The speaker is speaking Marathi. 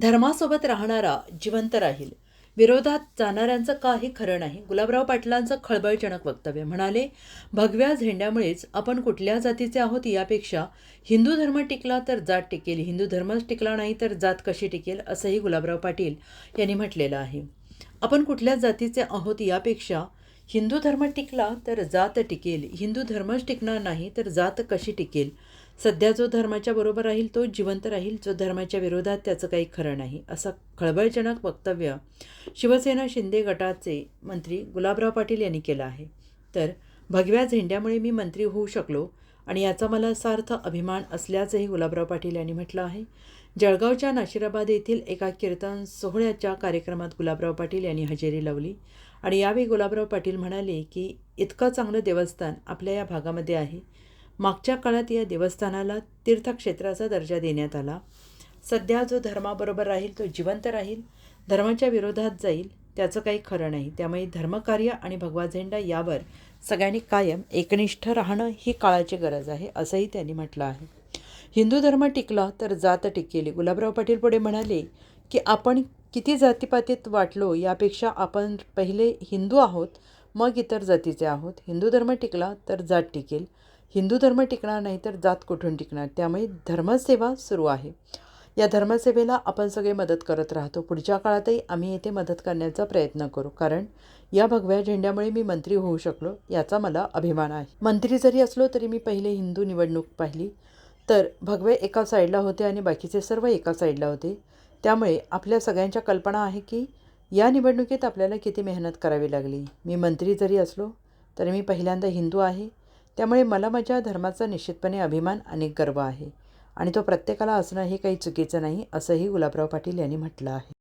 धर्मासोबत राहणारा जिवंत राहील. विरोधात जाणाऱ्यांचं काही खरं नाही. गुलाबराव पाटलांचं खळबळजनक वक्तव्य म्हणाले भगव्या झेंड्यामुळेच आपण कुठल्या जातीचे आहोत यापेक्षा हिंदू धर्म टिकला तर जात टिकेल हिंदू धर्मच टिकला नाही तर जात कशी टिकेल असंही गुलाबराव पाटील यांनी म्हटलेलं आहे. आपण कुठल्या जातीचे आहोत यापेक्षा हिंदू धर्म टिकला तर जात टिकेल. हिंदू धर्मच टिकणार नाही तर जात कशी टिकेल? सध्या जो धर्माच्या बरोबर राहील तो जिवंत राहील. जो धर्माच्या विरोधात त्याचं काही खरं नाही असं खळबळजनक वक्तव्य शिवसेना शिंदे गटाचे मंत्री गुलाबराव पाटील यांनी केलं आहे. तर भगव्या झेंड्यामुळे मी मंत्री होऊ शकलो आणि याचा मला सार्थ अभिमान असल्याचंही गुलाबराव पाटील यांनी म्हटलं आहे. जळगावच्या नाशिराबाद येथील एका कीर्तन सोहळ्याच्या कार्यक्रमात गुलाबराव पाटील यांनी हजेरी लावली आणि यावेळी गुलाबराव पाटील म्हणाले की इतकं चांगलं देवस्थान आपल्या या भागामध्ये आहे. मागच्या काळात या देवस्थानाला तीर्थक्षेत्राचा दर्जा देण्यात आला. सध्या जो धर्माबरोबर राहील तो जिवंत राहील. धर्माच्या विरोधात जाईल. त्याचं काही खरं नाही. त्यामुळे धर्मकार्य आणि भगवा झेंडा यावर सगळ्यांनी कायम एकनिष्ठ राहणं ही काळाची गरज आहे असंही त्यांनी म्हटलं आहे. हिंदू धर्म टिकला तर जात टिकेल. गुलाबराव पाटील पुढे म्हणाले की आपण किती जातीपातीत वाटलो यापेक्षा आपण पहिले हिंदू आहोत मग इतर जातीचे आहोत. हिंदू धर्म टिकला तर जात टिकेल. हिंदू धर्म टिकणार नाही तर जात कुठून टिकणार? त्यामुळे धर्मसेवा सुरू आहे. या धर्मसेवेला आपण सगळे मदत करत राहतो. पुढच्या काळातही आम्ही येथे मदत करण्याचा प्रयत्न करू. कारण या भगव्या झेंड्यामुळे मी मंत्री होऊ शकलो याचा मला अभिमान आहे. मंत्री जरी असलो तरी मी पहिले हिंदू निवडणूक पाहिली. तर भगवे एका साईडला होते आणि बाकीचे सर्व एका साईडला होते. त्यामुळे आपल्या सगळ्यांच्या कल्पना आहे की या निवडणुकीत आपल्याला किती मेहनत करावी लागली. मी मंत्री जरी असलो तरी मी पहिल्यांदा हिंदू आहे. त्यामुळे मला माझ्या धर्माचा निश्चितपणे अभिमान आणि गर्व आहे. आणि तो प्रत्येकाला असणं हे काही चुकीचं नाही असंही गुलाबराव पाटील यांनी म्हटलं आहे.